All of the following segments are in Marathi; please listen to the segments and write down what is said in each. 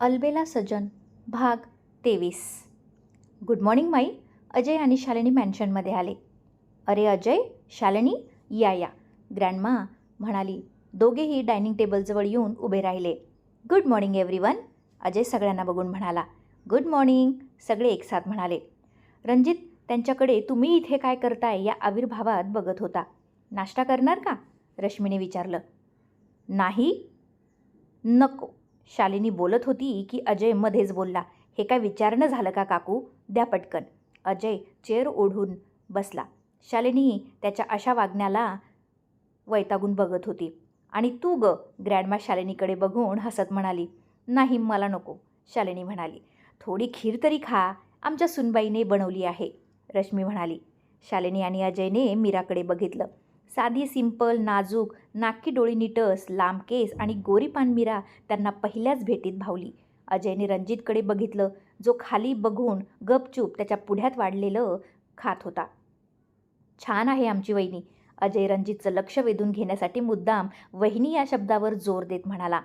अलबेला सजन भाग तेवीस. गुड मॉर्निंग माई. अजय आणि शालिनी मॅन्शनमध्ये आले. अरे अजय शालिनी या या. ग्रँडमा म्हणाली दोघेही डायनिंग टेबलजवळ येऊन उभे राहिले. गुड मॉर्निंग एव्हरीवन अजय सगळ्यांना बघून म्हणाला. गुड मॉर्निंग सगळे एकसाथ म्हणाले. रणजित त्यांच्याकडे तुम्ही इथे काय करताय या आविर्भावात बघत होता. नाश्ता करणार का? रश्मीने विचारलं. नाही. नको. शालिनी बोलत होती की अजय मध्येच बोलला. हे काय विचारणं झालं का काकू? द्या पटकन. अजय चेअर ओढून बसला. शालिनी त्याच्या अशा वागण्याला वैतागून बघत होती. आणि तू ग ग्रँडमा शालिनीकडे बघून हसत म्हणाली. नाही मला नको शालिनी म्हणाली. थोडी खीर तरी खा. आमच्या सुनबाईने बनवली आहे रश्मी म्हणाली. शालिनी आणि अजयने मीराकडे बघितलं. साधी सिंपल नाजूक नाकी डोळी निटस लांब केस आणि गोरी पानमिरा त्यांना पहिल्याच भेटीत भावली. अजयने रणजितकडे बघितलं जो खाली बघून गपचूप त्याच्या पुढ्यात वाढलेलं खात होता. छान आहे आमची वहिनी अजय रणजितचं लक्ष वेधून घेण्यासाठी मुद्दाम वहिनी या शब्दावर जोर देत म्हणाला.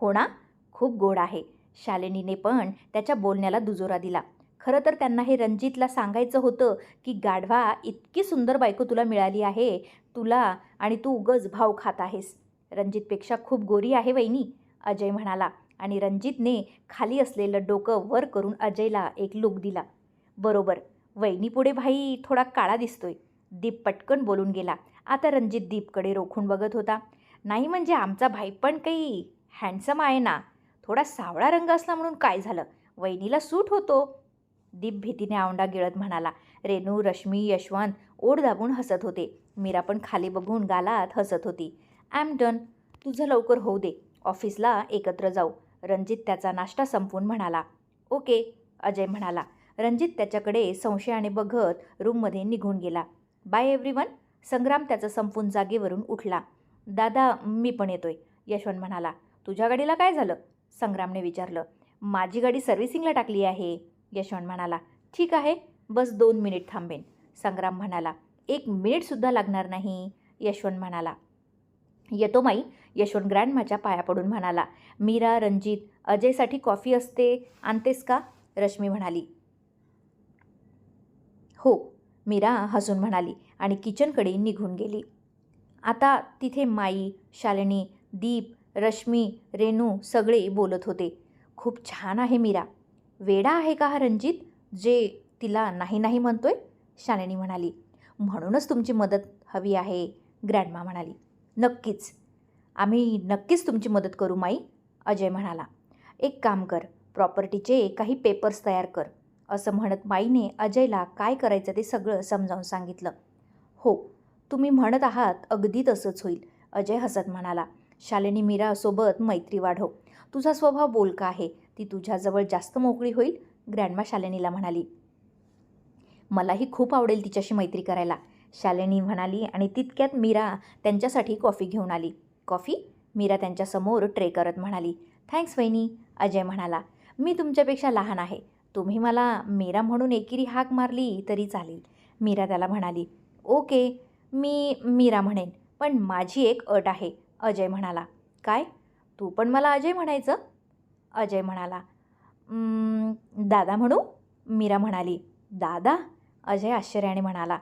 हो ना खूप गोड आहे शालिनीने पण त्याच्या बोलण्याला दुजोरा दिला. खरं तर त्यांना हे रणजितला सांगायचं होतं की गाढवा इतकी सुंदर बायको तुला मिळाली आहे. तुला आणि तू उगच भाव खात आहेस. रणजितपेक्षा खूप गोरी आहे वहिनी अजय म्हणाला. आणि रणजितने खाली असलेलं डोकं वर करून अजयला एक लुक दिला. बरोबर. वहिनीपुढे भाई थोडा काळा दिसतोय. दीप पटकन बोलून गेला. आता रणजित दीपकडे रोखून बघत होता. नाही म्हणजे आमचा भाई पण काही हँडसम आहे ना? थोडा सावळा रंग असला म्हणून काय झालं? वहिनीला सूट होतो. दीप भीतीने आवंडा गिळत म्हणाला रेणू रश्मी यशवंत ओढ दाबून हसत होते. मीरा पण खाली बघून गालात हसत होती. ॲम डन तुझं लवकर होऊ दे. ऑफिसला एकत्र जाऊ. रणजित त्याचा नाश्ता संपवून म्हणाला. ओके अजय म्हणाला. रणजित त्याच्याकडे संशयाने बघत रूममध्ये निघून गेला. Bye everyone. संग्राम त्याचं संपून जागेवरून उठला. दादा मी पण येतोय यशवंत म्हणाला. तुझ्या गाडीला काय झालं? संग्रामने विचारलं. माझी गाडी सर्व्हिसिंगला टाकली आहे. यशवंत म्हणाला ठीक आहे बस दोन मिनिट थांबेन. संग्राम म्हणाला एक मिनिटसुद्धा लागणार नाही. यशवंत म्हणाला येतो माई. यशवंत ग्रँडमाच्या पाया पडून म्हणाला मीरा रणजित अजयसाठी कॉफी असते आणतेस का? रश्मी म्हणाली हो. मीरा हसून म्हणाली आणि किचनकडे निघून गेली. आता तिथे माई शालिनी दीप रश्मी रेणू सगळे बोलत होते. खूप छान आहे मीरा. वेडा आहे का हा रणजित? जे तिला नाही नाही म्हणतोय शालिनी म्हणाली. म्हणूनच तुमची मदत हवी आहे ग्रँडमा म्हणाली. नक्कीच. आम्ही नक्कीच तुमची मदत करू माई अजय म्हणाला. एक काम कर प्रॉपर्टीचे काही पेपर्स तयार कर. असं म्हणत माईने अजयला काय करायचं ते सगळं समजावून सांगितलं. हो तुम्ही म्हणत आहात अगदी तसंच होईल अजय हसत म्हणाला. शालिनी मीरासोबत मैत्री वाढव. तुझा स्वभाव बोलका आहे ती तुझ्याजवळ जास्त मोकळी होईल ग्रँडमा शालिनीला म्हणाली. मलाही खूप आवडेल तिच्याशी मैत्री करायला शालिनी म्हणाली आणि तितक्यात मीरा त्यांच्यासाठी कॉफी घेऊन आली. कॉफी? मीरा त्यांच्यासमोर ट्रे करत म्हणाली. थँक्स वहिनी अजय म्हणाला. मी तुमच्यापेक्षा लहान आहे. तुम्ही मला मीरा म्हणून एकेरी हाक मारली तरी चालेल. मीरा त्याला म्हणाली. ओके मी मीरा म्हणेन पण माझी एक अट आहे अजय म्हणाला. काय? तू पण मला अजय म्हणायचं? अजय म्हणाला. दादा म्हणू? मीरा म्हणाली. दादा? अजय आश्चर्याने म्हणाला.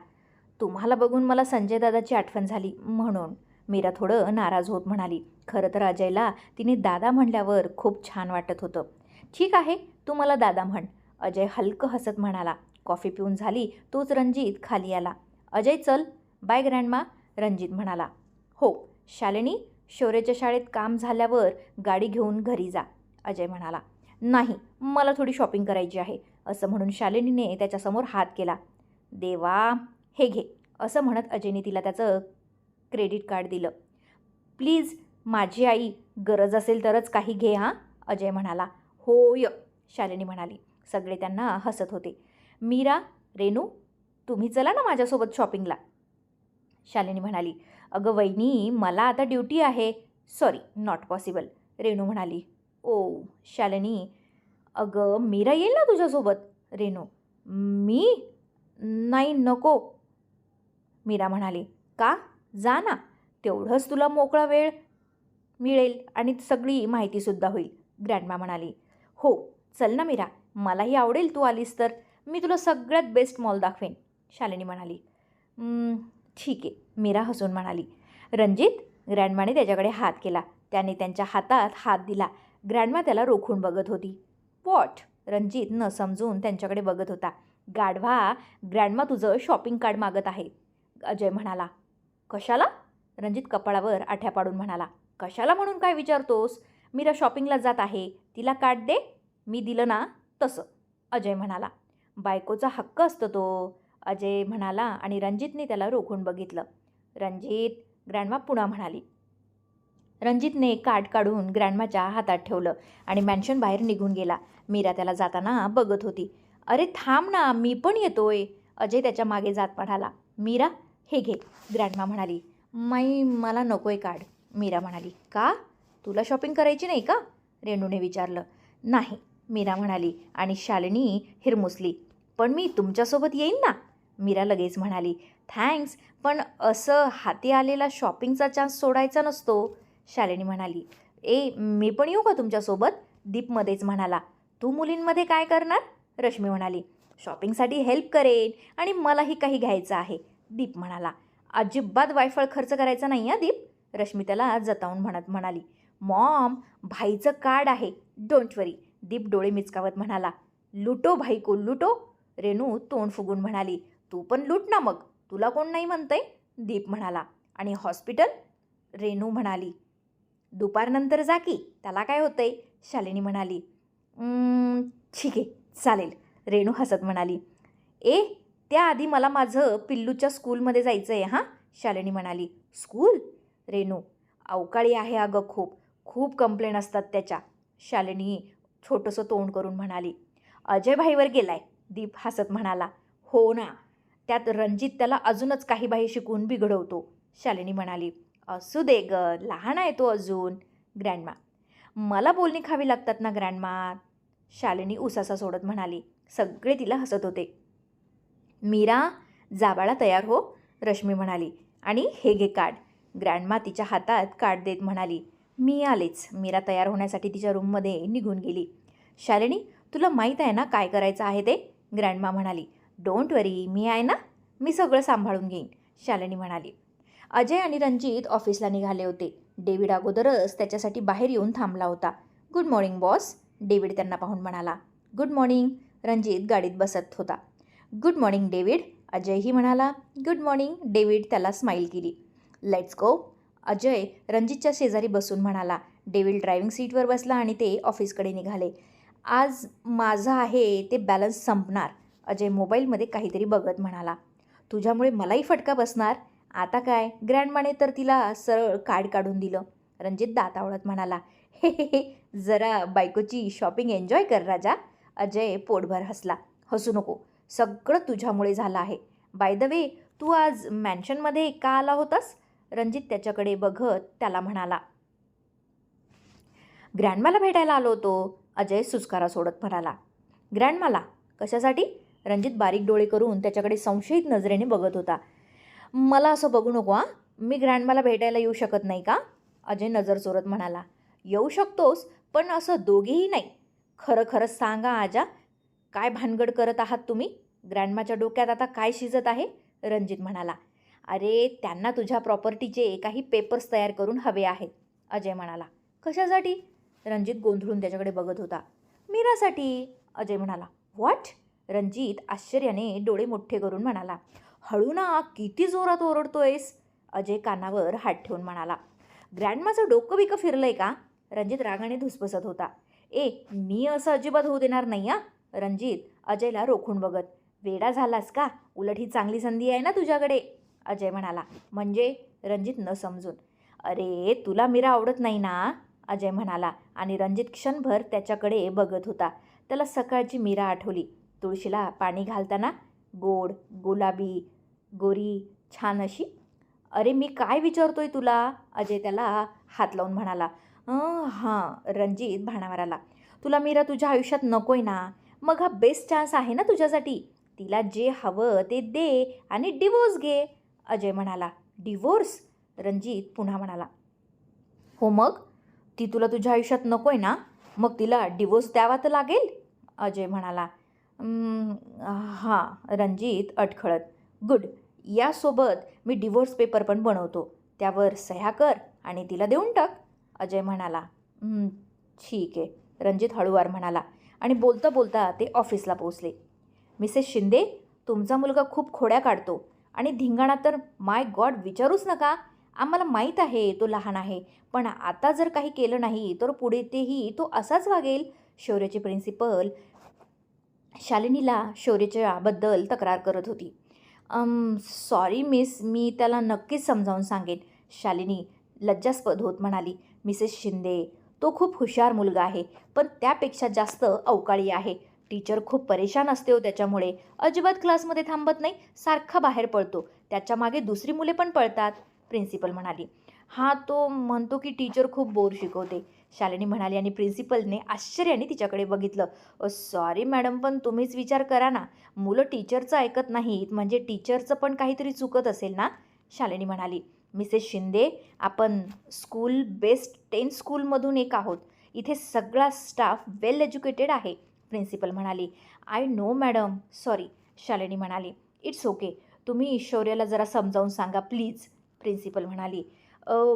तुम्हाला बघून मला संजय दादाची आठवण झाली म्हणून. मीरा थोडं नाराज होत म्हणाली. खरं तर अजयला तिने दादा म्हणल्यावर खूप छान वाटत होतं. ठीक आहे तू मला दादा म्हण. अजय हलकं हसत म्हणाला. कॉफी पिऊन झाली तोच रणजित खाली आला. अजय चल. बाय ग्रँडमा रणजित म्हणाला. हो शालिनी शौर्याच्या शाळेत काम झाल्यावर गाडी घेऊन घरी जा. अजय म्हणाला. नाही मला थोडी शॉपिंग करायची आहे असं म्हणून शालिनीने त्याच्यासमोर हात केला. देवा हे घे असं म्हणत अजयने तिला त्याचं क्रेडिट कार्ड दिलं. प्लीज माझी आई गरज असेल तरच काही घे हां अजय म्हणाला. होय शालिनी म्हणाली. सगळे त्यांना हसत होते. मीरा रेणू तुम्ही चला ना माझ्यासोबत शॉपिंगला शालिनी म्हणाली. अगं वहिनी मला आता ड्युटी आहे. सॉरी नॉट पॉसिबल रेणू म्हणाली. ओ शालिनी अगं मीरा येईल ना तुझ्यासोबत? रेणू मी? नाही नको. मीरा म्हणाली का? जा ना. तेवढंच तुला मोकळा वेळ मिळेल आणि सगळी माहितीसुद्धा होईल. ग्रँडमा म्हणाली हो चल ना मीरा. मलाही आवडेल तू आलीस तर. मी तुला सगळ्यात बेस्ट मॉल दाखवेन. शालिनी म्हणाली ठीक. आहे मीरा हसून म्हणाली रणजित? ग्रँडमाने त्याच्याकडे हात केला. त्याने त्यांच्या हातात हात दिला. ग्रँडमा त्याला रोखून बघत होती. वॉट रणजित न समजून त्यांच्याकडे बघत होता. गाढवा ग्रँडमा तुझं शॉपिंग कार्ड मागत आहे. अजय म्हणाला. कशाला? रणजित कपाळावर आठ्या पाडून म्हणाला. कशाला म्हणून काय विचारतोस? मीरा शॉपिंगला जात आहे. तिला कार्ड दे. मी दिलं ना? तसं. अजय म्हणाला. बायकोचा हक्क असतो तो. अजय म्हणाला आणि रणजितने त्याला रोखून बघितलं. रणजित ग्रँडमा पुन्हा म्हणाली. रणजितने कार्ड काढून ग्रँडमाच्या हातात ठेवलं आणि मॅन्शन बाहेर निघून गेला. मीरा त्याला जाताना बघत होती. अरे थांब ना मी पण येतोय. अजय त्याच्यामागे जात म्हणाला. मीरा हे घे ग्रँडमा म्हणाली. माई मला नको आहे कार्ड. मीरा म्हणाली. का? तुला शॉपिंग करायची नाही का? रेणूने विचारलं. नाही मीरा म्हणाली आणि शालिनी हिरमुसली. पण मी तुमच्यासोबत येईन ना? मीरा लगेच म्हणाली. थँक्स पण असं हाती आलेला शॉपिंगचा चान्स सोडायचा नसतो. शालिनी म्हणाली ए मी पण येऊ का तुमच्यासोबत? दीपमध्येच म्हणाला तू मुलींमध्ये काय करणार? रश्मी म्हणाली शॉपिंगसाठी हेल्प करेन आणि मलाही काही घ्यायचं आहे. दीप म्हणाला अजिबात वायफळ खर्च करायचा नाही हा दीप? रश्मी त्याला जतावून म्हणत म्हणाली मॉम भाईचं कार्ड आहे डोंट वरी. दीप डोळे मिचकावत म्हणाला लुटो भाई को लुटो. रेणू तोंड फुगून म्हणाली तू पण लूट ना मग तुला कोण नाही म्हणतंय? दीप म्हणाला आणि हॉस्पिटल? रेणू म्हणाली दुपारनंतर जा की त्याला काय होतंय? शालिनी म्हणाली ठीक आहे चालेल. रेणू हसत म्हणाली ए त्याआधी मला माझं पिल्लूच्या स्कूलमध्ये जायचं आहे हां? शालिनी म्हणाली स्कूल? रेणू अवकाळी आहे अगं खूप खूप कंप्लेंट असतात त्याच्या. शालिनी छोटंसं तोंड करून म्हणाली अजय भाईवर गेलाय दीप हसत म्हणाला हो ना त्यात रणजित त्याला अजूनच काही बाही शिकवून बिघडवतो. शालिनी म्हणाली असू दे ग लहान आहे तो अजून. ग्रँडमा मला बोलणी खावी लागतात ना ग्रँडमा? शालिनी उसासा सोडत म्हणाली. सगळे तिला हसत होते. मीरा जाबाळा तयार हो रश्मी म्हणाली. आणि हे घे कार्ड ग्रँडमा तिच्या हातात कार्ड देत म्हणाली. मी आलेच. मीरा तयार होण्यासाठी तिच्या रूममध्ये निघून गेली. शालिनी तुला माहीत आहे ना काय करायचं आहे ते? ग्रँडमा म्हणाली. डोंट वरी मी आहे ना? मी सगळं सांभाळून घेईन. शालिनी म्हणाली. अजय आणि रणजित ऑफिसला निघाले होते. डेव्हिड अगोदरच त्याच्यासाठी बाहेर येऊन थांबला होता. गुड मॉर्निंग बॉस डेव्हिड त्यांना पाहून म्हणाला. गुड मॉर्निंग रणजित गाडीत बसत होता. गुड मॉर्निंग डेव्हिड अजयही म्हणाला. गुड मॉर्निंग डेव्हिड त्याला स्माईल केली. लेट्स गो अजय रणजितच्या शेजारी बसून म्हणाला. डेव्हिड ड्रायव्हिंग सीटवर बसला आणि ते ऑफिसकडे निघाले. आज माझं आहे ते बॅलन्स संपणार अजय मोबाईलमध्ये काहीतरी बघत म्हणाला. तुझ्यामुळे मलाही फटका बसणार. आता काय? ग्रँडमाने तर तिला सरळ कार्ड काढून दिलं. रणजित दातावळत आवडत म्हणाला हे हे हे जरा बायकोची शॉपिंग एन्जॉय कर राजा. अजय पोटभर हसला हसू नको सगळं तुझ्यामुळे झालं आहे. बाय द वे तू आज मॅन्शनमध्ये का आला होतास? रणजित त्याच्याकडे बघत त्याला म्हणाला ग्रँडमाला भेटायला आलो होतो. अजय सुस्कारा सोडत म्हणाला ग्रँडमाला? कशासाठी? रणजित बारीक डोळे करून त्याच्याकडे संशयित नजरेने बघत होता. मला असं बघू नको हां. मी ग्रँडमाला भेटायला येऊ शकत नाही का? अजय नजर चोरत म्हणाला. येऊ शकतोस पण असं दोघेही नाही. खरं खरं सांगा आजा काय भानगड करत आहात तुम्ही? ग्रँडमाच्या डोक्यात आता काय शिजत आहे? रणजित म्हणाला. अरे त्यांना तुझ्या प्रॉपर्टीचे काही पेपर्स तयार करून हवे आहेत अजय म्हणाला. कशासाठी? रणजित गोंधळून त्याच्याकडे बघत होता. मीरासाठी अजय म्हणाला. व्हॉट रणजित आश्चर्याने डोळे मोठे करून म्हणाला. हळू ना किती जोरात ओरडतोयस? अजय कानावर हात ठेवून म्हणाला. ग्रँडमाचं डोकं बिकं फिरलंय का? रणजित रागाने धुसपसत होता. ए मी असं अजिबात होऊ देणार नाही आ रणजित अजयला रोखून बघत. वेडा झालास का? उलट ही चांगली संधी आहे ना तुझ्याकडे? अजय म्हणाला. म्हणजे? रणजित न समजून. अरे तुला मीरा आवडत नाही ना? अजय म्हणाला. आणि रणजित क्षणभर त्याच्याकडे बघत होता. त्याला सकाळची मीरा आठवली. तुळशीला पाणी घालताना गोड गुलाबी गोरी छान अशी. अरे मी काय विचारतोय तुला? अजय त्याला हात लावून म्हणाला. हां रणजित भाणावराला. तुला मीरा तुझ्या आयुष्यात नकोय ना? मग हा बेस्ट चान्स आहे ना तुझ्यासाठी? तिला जे हवं ते दे आणि डिवोर्स घे अजय म्हणाला. डिवोर्स रणजित पुन्हा म्हणाला. हो मग? ती तुला तुझ्या आयुष्यात नकोय ना? मग तिला डिवोर्स द्यावा तर लागेल? अजय म्हणाला. हां रणजित अटखळत. गुड यासोबत मी डिवोर्स पेपर पण बनवतो. त्यावर सह्या कर आणि तिला देऊन टाक. अजय म्हणाला ठीक आहे. रणजित हळूवार म्हणाला आणि बोलता बोलता ते ऑफिसला पोचले मिसेस शिंदे तुमचा मुलगा खूप खोड्या काढतो आणि धिंगाणा तर माय गॉड विचारूच नका. आम्हाला माहीत आहे तो लहान आहे पण आता जर काही केलं नाही तर पुढे तेही तो असाच वागेल. शौर्याची प्रिन्सिपल शालिनीला शौर्याच्याबद्दल तक्रार करत होती. सॉरी मिस मी त्याला नक्कीच समजावून सांगेन. शालिनी लज्जास्पद होत म्हणाली मिसेस शिंदे तो खूप हुशार मुलगा आहे पण त्यापेक्षा जास्त अवकाळी आहे. टीचर खूप परेशान असते हो त्याच्यामुळे. अजिबात क्लासमध्ये थांबत नाही सारखा बाहेर पळतो त्याच्यामागे दुसरी मुले पण पळतात. प्रिन्सिपल म्हणाली हा तो म्हणतो की टीचर खूप बोर शिकवते. शालिनी म्हणाली आणि प्रिन्सिपलने आश्चर्याने तिच्याकडे बघितलं. सॉरी मॅडम पण तुम्हीच विचार करा ना. मुलं टीचरचं ऐकत नाहीत म्हणजे टीचरचं पण काहीतरी चुकत असेल ना? शालिनी म्हणाली. मिसेस शिंदे आपण स्कूल बेस्ट टेन स्कूलमधून एक आहोत. इथे सगळा स्टाफ वेल एज्युकेटेड आहे प्रिन्सिपल म्हणाली. I know madam sorry Shalini म्हणाली. इट्स ओके तुम्ही ईश्वर्याला जरा समजावून सांगा प्लीज प्रिन्सिपल म्हणाली.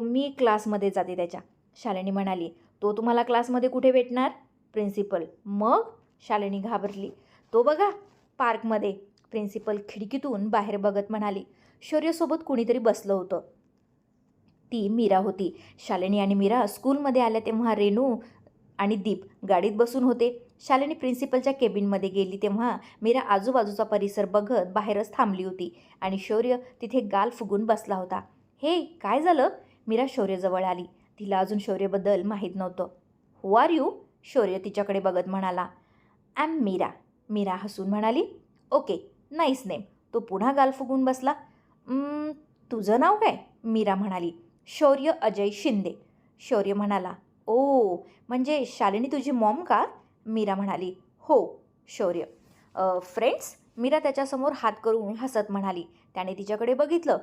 मी क्लासमध्ये जाते त्याच्या शालिनी म्हणाली. तो तुम्हाला क्लासमध्ये कुठे भेटणार? प्रिन्सिपल. मग शालिनी घाबरली. तो बघा पार्कमध्ये प्रिन्सिपल खिडकीतून बाहेर बघत म्हणाली शौर्यसोबत कुणीतरी बसलं होतं. ती मीरा होती. शालिनी आणि मीरा स्कूलमध्ये आल्या तेव्हा रेणू आणि दीप गाडीत बसून होते. शालिनी प्रिन्सिपलच्या केबिनमध्ये गेली तेव्हा मीरा आजूबाजूचा परिसर बघत बाहेरच थांबली होती आणि शौर्य तिथे गाल फुगून बसला होता. हे काय झालं? मीरा शौर्यजवळ आली. तिला अजून शौर्यबद्दल माहीत नव्हतं. हु आर यू शौर्य तिच्याकडे बघत म्हणाला. ॲम मीरा मीरा हसून म्हणाली ओके नाईस नेम तो पुन्हा गाल फुगून बसला. Hmm, तुझं नाव काय? मीरा म्हणाली. शौर्य अजय शिंदे. शौर्य म्हणाला. ओ म्हणजे शालिनी तुझी मॉम का? मीरा म्हणाली. हो शौर्य. फ्रेंड्स मीरा त्याच्यासमोर हात करून हसत म्हणाली. त्याने तिच्याकडे बघितलं.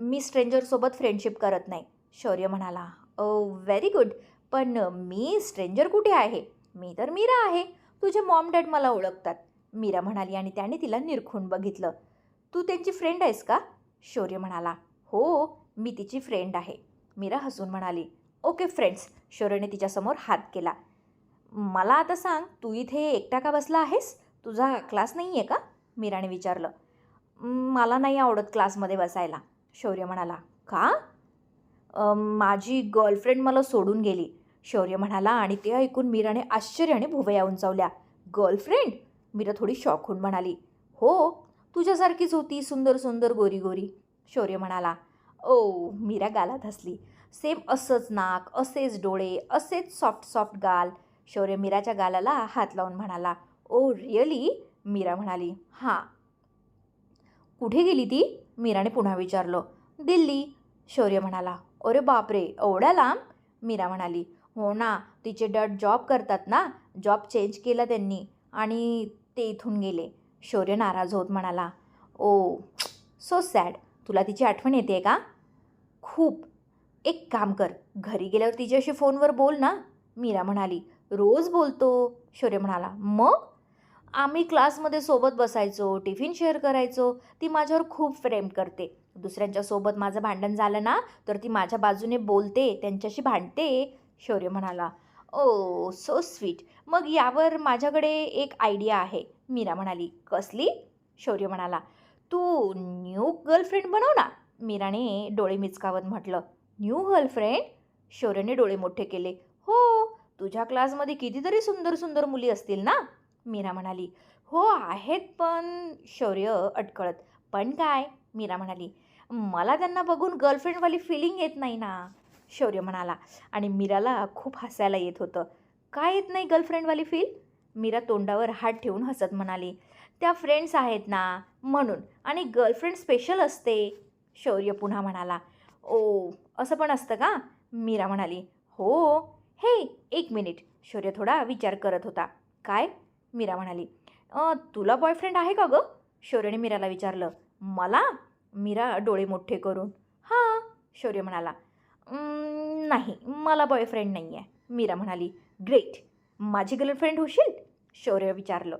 मी स्ट्रेंजरसोबत फ्रेंडशिप करत नाही. शौर्य म्हणाला. व्हेरी गुड पण मी स्ट्रेंजर कुठे आहे? मी तर मीरा आहे. तुझे मॉम डॅड मला ओळखतात. मीरा म्हणाली आणि त्याने तिला निरखून बघितलं. तू त्यांची फ्रेंड आहेस का? शौर्य म्हणाला. हो मी तिची फ्रेंड आहे. मीरा हसून म्हणाली. ओके फ्रेंड्स शौर्यने तिच्यासमोर हात केला. मला आता सांग तू इथे एकटा का बसला आहेस? तुझा क्लास नाही आहे का? मीराने विचारलं. मला नाही आवडत क्लासमध्ये बसायला. शौर्य म्हणाला. का? माझी गर्लफ्रेंड मला सोडून गेली. शौर्य म्हणाला आणि ते ऐकून मीराने आश्चर्याने भुवया उंचावल्या. गर्लफ्रेंड मीरा थोडी शॉकहून म्हणाली. हो तुझ्यासारखीच होती सुंदर सुंदर गोरी गोरी. शौर्य म्हणाला. ओ मीरा गालात हसली. सेम असंच नाक असेच डोळे असेच सॉफ्ट सॉफ्ट गाल. शौर्य मीराच्या गालाला हात लावून म्हणाला. ओ रिअली मीरा म्हणाली. हां. कुठे गेली ती? मीराने पुन्हा विचारलं. दिल्ली. शौर्य म्हणाला. अरे बापरे एवढ्या लांब? मीरा म्हणाली. हो ना तिचे डॅड जॉब करतात ना जॉब चेंज केला त्यांनी आणि ते इथून गेले. शौर्य नाराज होत म्हणाला. ओ सो सॅड तुला तिची आठवण येते का? खूप. एक काम कर घरी गेल्यावर तिच्याशी फोनवर बोल ना. मीरा म्हणाली. रोज बोलतो. शौर्य म्हणाला. मग? आम्ही क्लासमध्ये सोबत बसायचो टिफिन शेअर करायचो ती माझ्यावर खूप प्रेम करते. दुसऱ्यांच्या सोबत माझं भांडण झालं ना तर ती माझ्या बाजूने बोलते त्यांच्याशी भांडते शौर्य म्हणाला. ओ सो स्वीट मग यावर माझ्याकडे एक आयडिया आहे मीरा म्हणाली. कसली? शौर्य म्हणाला. तू न्यू गर्लफ्रेंड बनव ना मीराने डोळे मिचकावत म्हटलं. न्यू गर्लफ्रेंड शौर्यने डोळे मोठे केले. हो तुझ्या क्लासमध्ये कितीतरी सुंदर सुंदर मुली असतील ना? मीरा म्हणाली हो आहेत पण शौर्य अटकळत. पण काय? मीरा म्हणाली मला त्यांना बघून गर्लफ्रेंडवाली फिलिंग येत नाही ना. शौर्य म्हणाला आणि मीराला खूप हसायला येत होतं. काय येत नाही गर्लफ्रेंडवाली फील मीरा तोंडावर हात ठेवून हसत म्हणाली त्या फ्रेंड्स आहेत ना म्हणून. आणि गर्लफ्रेंड स्पेशल असते. शौर्य पुन्हा म्हणाला ओ असं पण असतं का? मीरा म्हणाली हो. हे एक मिनिट. शौर्य थोडा विचार करत होता काय? मीरा म्हणाली तुला बॉयफ्रेंड आहे का गं? शौर्यने मीराला विचारलं मला? मीरा डोळे मोठे करून हां. शौर्य म्हणाला नाही मला बॉयफ्रेंड नाही आहे मीरा म्हणाली ग्रेट माझी गर्लफ्रेंड होशील? शौर्य विचारलं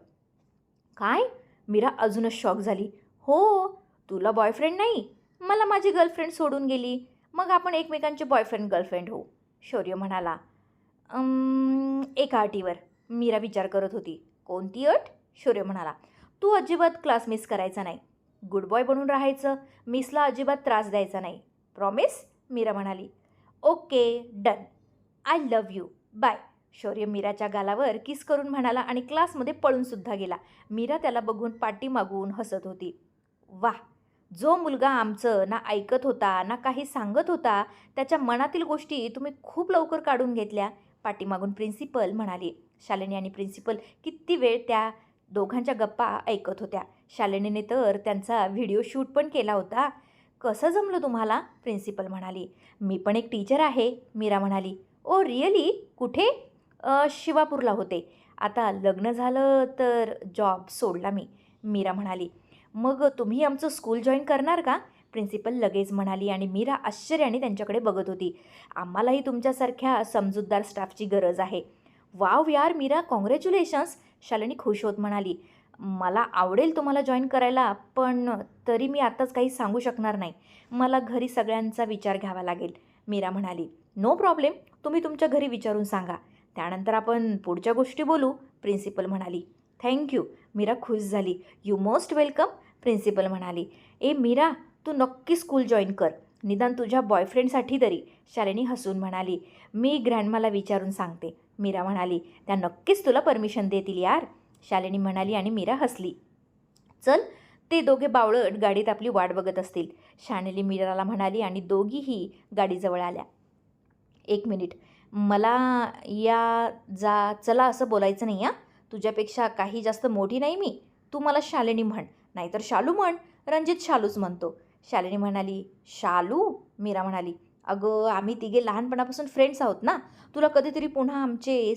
काय? मीरा अजूनच शॉक झाली हो तुला बॉयफ्रेंड नाही? मला माझी गर्लफ्रेंड सोडून गेली. मग आपण एकमेकांचे बॉयफ्रेंड गर्लफ्रेंड होऊ. शौर्य म्हणाला एका अटीवर. मीरा विचार करत होती कोणती अट? शौर्य म्हणाला. तू अजिबात क्लास मिस करायचा नाही. गुड बॉय बनून राहायचं. मिसला अजिबात त्रास द्यायचा नाही. प्रॉमिस मीरा म्हणाली. Okay done I love you bye Shaurya मीराच्या गालावर किस करून म्हणाला आणि क्लासमध्ये पळूनसुद्धा गेला. मीरा त्याला बघून पाठी मागून हसत होती. वा जो मुलगा आमचं ना ऐकत होता ना काही सांगत होता त्याच्या मनातील गोष्टी तुम्ही खूप लवकर काढून घेतल्या पाठीमागून प्रिन्सिपल म्हणाली. शालिनी आणि प्रिन्सिपल किती वेळ त्या दोघांच्या गप्पा ऐकत होत्या. शालिनीने तर त्यांचा व्हिडिओ शूट पण केला होता. कसं जमलं तुम्हाला? प्रिन्सिपल म्हणाली. मी पण एक टीचर आहे मीरा म्हणाली. ओ रिअली कुठे? शिवापूरला होते. आता लग्न झालं तर जॉब सोडला मी मीरा म्हणाली. मग तुम्ही आमचं स्कूल जॉईन करणार का? प्रिन्सिपल लगेच म्हणाली आणि मीरा आश्चर्याने त्यांच्याकडे बघत होती. आम्हालाही तुमच्यासारख्या समजूतदार स्टाफची गरज आहे. वाव यार मीरा कॉंग्रॅच्युलेशन्स शालिनी खुश होत म्हणाली मला आवडेल तुम्हाला जॉईन करायला पण तरी मी आत्ताच काही सांगू शकणार नाही. मला घरी सगळ्यांचा विचार घ्यावा लागेल. मीरा म्हणाली नो प्रॉब्लेम तुम्ही तुमच्या घरी विचारून सांगा. त्यानंतर आपण पुढच्या गोष्टी बोलू प्रिन्सिपल म्हणाली. थँक्यू मीरा खुश झाली. यू मोस्ट वेलकम प्रिन्सिपल म्हणाली. ए मीरा तू नक्की स्कूल जॉईन कर. निदान तुझ्या बॉयफ्रेंडसाठी तरी शालिनी हसून म्हणाली. मी ग्रँडमाला विचारून सांगते. मीरा म्हणाली त्या नक्कीच तुला परमिशन देतील यार. शालिनी म्हणाली आणि मीरा हसली. चल ते दोघे बावळट गाडीत आपली वाट बघत असतील. शालिनी मीराला म्हणाली आणि दोघीही गाडीजवळ आल्या. एक मिनिट मला या जा चला असं बोलायचं नाही हां. तुझ्यापेक्षा काही जास्त मोठी नाही मी. तू मला शालिनी म्हण नाहीतर शालू म्हण. रणजित शालूच म्हणतो. शालिनी म्हणाली शालू? मीरा म्हणाली अगं आम्ही तिघे लहानपणापासून फ्रेंड्स आहोत ना? तुला कधीतरी पुन्हा आमचे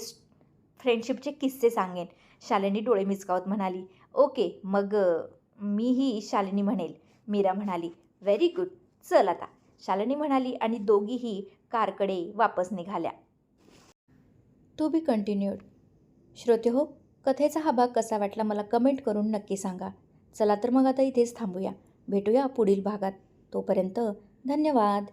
फ्रेंडशिपचे किस्से सांगेन. शालिनी डोळे मिचकावत म्हणाली. ओके मग मीही शालिनी म्हणेल. मीरा म्हणाली व्हेरी गुड चल आता. शालिनी म्हणाली आणि दोघीही कारकडे वापस निघाल्या. टू बी कंटिन्यूड श्रोते हो कथेचा हा भाग कसा वाटला मला कमेंट करून नक्की सांगा. चला तर मग आता इथेच थांबूया. भेटूया पुढील भागात. तोपर्यंत धन्यवाद.